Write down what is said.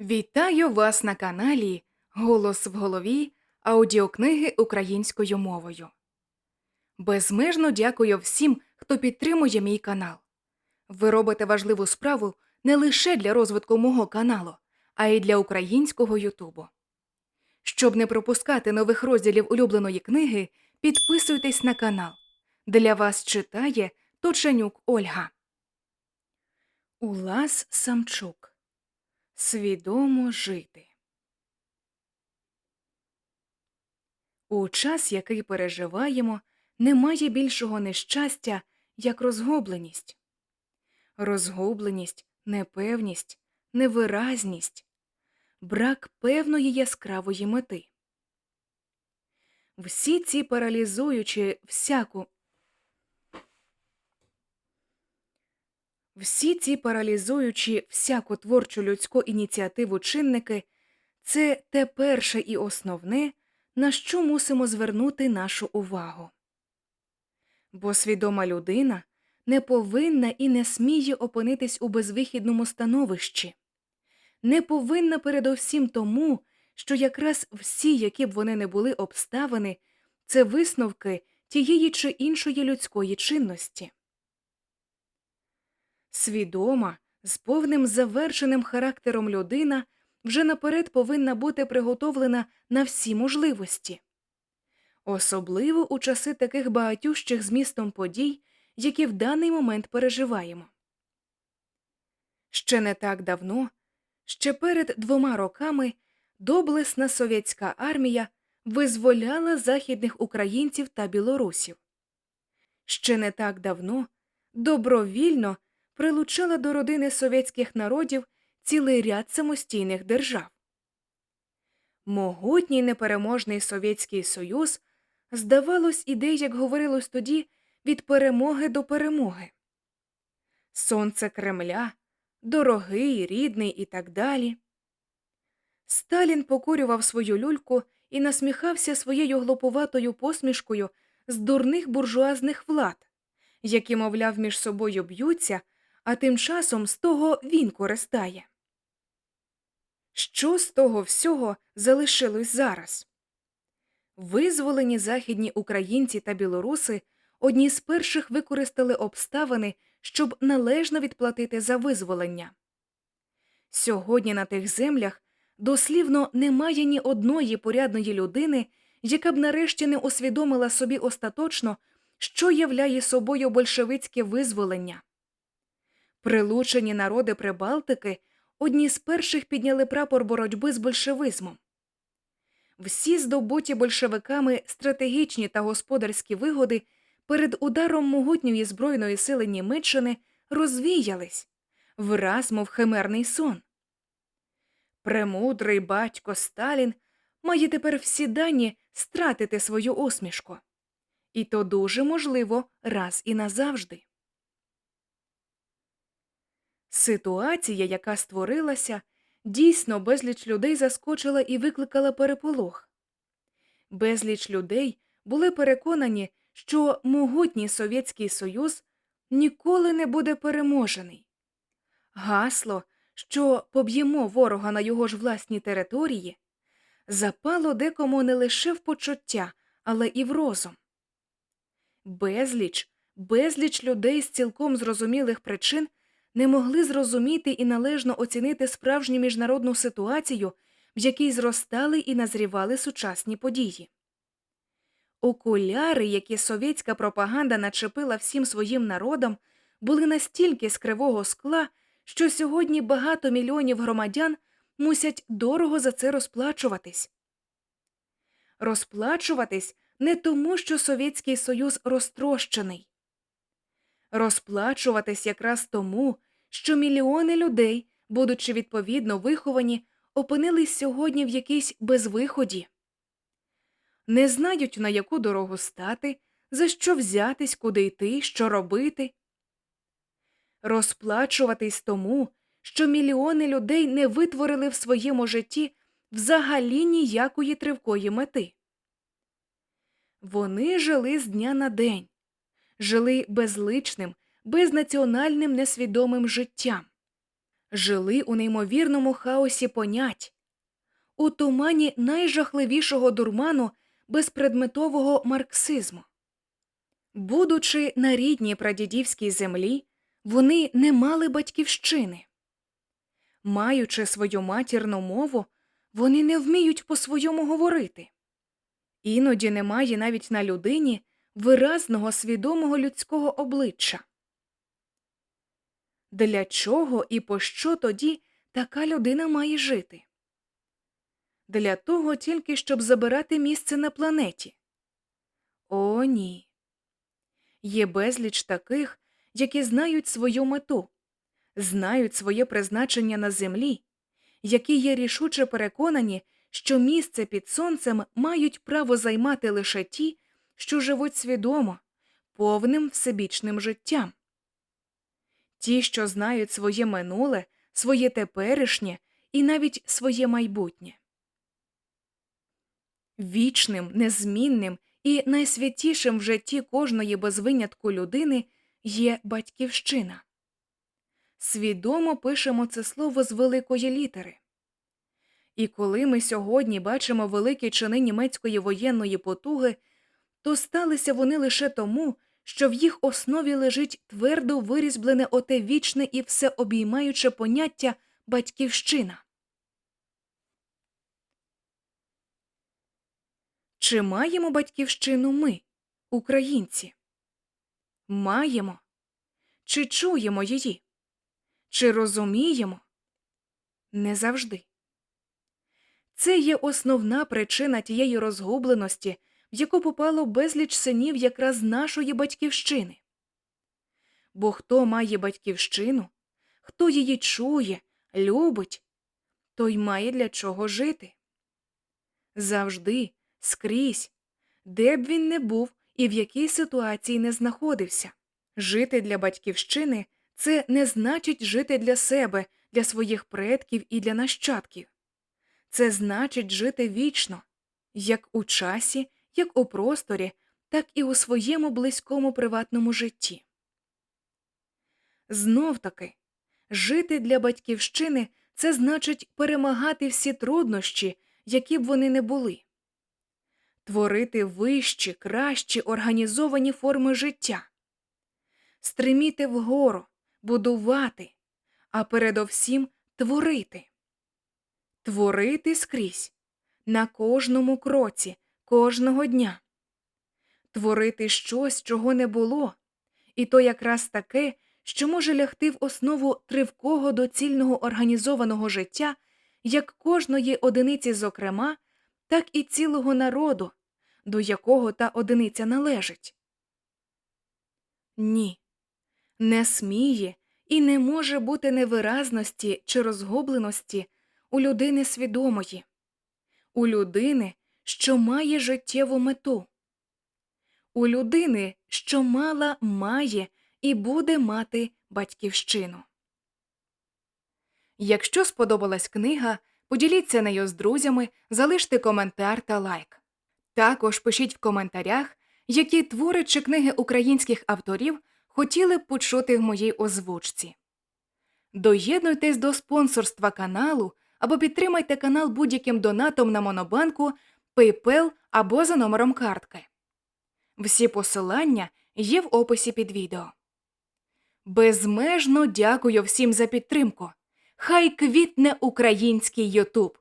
Вітаю вас на каналі Голос в голові аудіокниги українською мовою. Безмежно дякую всім, хто підтримує мій канал. Ви робите важливу справу не лише для розвитку мого каналу, а й для українського Ютубу. Щоб не пропускати нових розділів улюбленої книги, підписуйтесь на канал. Для вас читає Точенюк Ольга. Улас Самчук Свідомо жити. У час, який переживаємо, немає більшого нещастя, як розгубленість. Розгубленість, непевність, невиразність, брак певної яскравої мети. Всі ці паралізуючі всяку Всі ці паралізуючі всяку творчу людську ініціативу чинники це те перше і основне, на що мусимо звернути нашу увагу. Бо свідома людина не повинна і не сміє опинитись у безвихідному становищі, не повинна передовсім тому, що якраз всі, які б вони не були обставини, це висновки тієї чи іншої людської чинності. Свідома, з повним завершеним характером людина вже наперед повинна бути приготовлена на всі можливості, особливо у часи таких багатющих змістом подій, які в даний момент переживаємо. Ще не так давно, ще перед двома роками, доблесна совєтська армія визволяла західних українців та білорусів. Ще не так давно добровільно прилучала до родини совєтських народів цілий ряд самостійних держав. Могутній непереможний Совєтський Союз, здавалось, іде, як говорилось тоді, від перемоги до перемоги. Сонце Кремля, дорогий, рідний і так далі. Сталін покурював свою люльку і насміхався своєю глупуватою посмішкою з дурних буржуазних влад, які, мовляв, між собою б'ються, а тим часом з того він користає. Що з того всього залишилось зараз? Визволені західні українці та білоруси одні з перших використали обставини, щоб належно відплатити за визволення. Сьогодні на тих землях дослівно немає ні одної порядної людини, яка б нарешті не усвідомила собі остаточно, що являє собою большевицьке визволення. Прилучені народи Прибалтики одні з перших підняли прапор боротьби з большевизмом. Всі здобуті большевиками стратегічні та господарські вигоди перед ударом могутньої збройної сили Німеччини розвіялись враз, мов химерний сон. Премудрий батько Сталін має тепер всі дані стратити свою усмішку. І то дуже можливо раз і назавжди. Ситуація, яка створилася, дійсно безліч людей заскочила і викликала переполох. Безліч людей були переконані, що могутній Совєтський Союз ніколи не буде переможений. Гасло, що поб'ємо ворога на його ж власній території, запало декому не лише в почуття, але і в розум. Безліч, безліч людей з цілком зрозумілих причин не могли зрозуміти і належно оцінити справжню міжнародну ситуацію, в якій зростали і назрівали сучасні події. Окуляри, які совєтська пропаганда начепила всім своїм народам, були настільки з кривого скла, що сьогодні багато мільйонів громадян мусять дорого за це розплачуватись. Розплачуватись не тому, що Совєтський Союз розтрощений, розплачуватись якраз тому, що мільйони людей, будучи відповідно виховані, опинились сьогодні в якійсь безвиході, не знають, на яку дорогу стати, за що взятись, куди йти, що робити. Розплачуватись тому, що мільйони людей не витворили в своєму житті взагалі ніякої тривкої мети. Вони жили з дня на день, жили безличним, безнаціональним несвідомим життям, жили у неймовірному хаосі понять, у тумані найжахливішого дурману безпредметового марксизму. Будучи на рідній прадідівській землі, вони не мали батьківщини. Маючи свою матірну мову, вони не вміють по-своєму говорити. Іноді немає навіть на людині виразного свідомого людського обличчя. Для чого і пощо тоді така людина має жити? Для того тільки, щоб забирати місце на планеті. О, ні. Є безліч таких, які знають свою мету, знають своє призначення на землі, які є рішуче переконані, що місце під сонцем мають право займати лише ті, що живуть свідомо, повним всебічним життям. Ті, що знають своє минуле, своє теперішнє і навіть своє майбутнє. Вічним, незмінним і найсвятішим в житті кожної без винятку людини є батьківщина. Свідомо пишемо це слово з великої літери. І коли ми сьогодні бачимо великі чини німецької воєнної потуги, то сталися вони лише тому, що в їх основі лежить твердо вирізблене оте вічне і всеобіймаюче поняття батьківщина. Чи маємо батьківщину ми, українці? Маємо. Чи чуємо її? Чи розуміємо? Не завжди. Це є основна причина тієї розгубленості, в яку попало безліч синів якраз нашої батьківщини. Бо хто має батьківщину, хто її чує, любить, той має для чого жити. Завжди, скрізь, де б він не був і в якій ситуації не знаходився. Жити для батьківщини це не значить жити для себе, для своїх предків і для нащадків. Це значить жити вічно, як у часі, як у просторі, так і у своєму близькому приватному житті. Знов таки, жити для батьківщини це значить перемагати всі труднощі, які б вони не були, творити вищі, кращі організовані форми життя, стриміти вгору, будувати, а передовсім творити. Творити скрізь, на кожному кроці, кожного дня, творити щось, чого не було, і то якраз таке, що може лягти в основу тривкого доцільного організованого життя як кожної одиниці зокрема, так і цілого народу, до якого та одиниця належить. Ні, не сміє і не може бути невиразності чи розгубленості у людини свідомої, у людини, що має життєву мету, у людини, що мала, має і буде мати батьківщину. Якщо сподобалась книга, поділіться нею з друзями, залиште коментар та лайк. Також пишіть в коментарях, які твори чи книги українських авторів хотіли б почути в моїй озвучці. Доєднуйтесь до спонсорства каналу або підтримайте канал будь-яким донатом на Монобанку, PayPal або за номером картки. Всі посилання є в описі під відео. Безмежно дякую всім за підтримку. Хай квітне український Ютуб!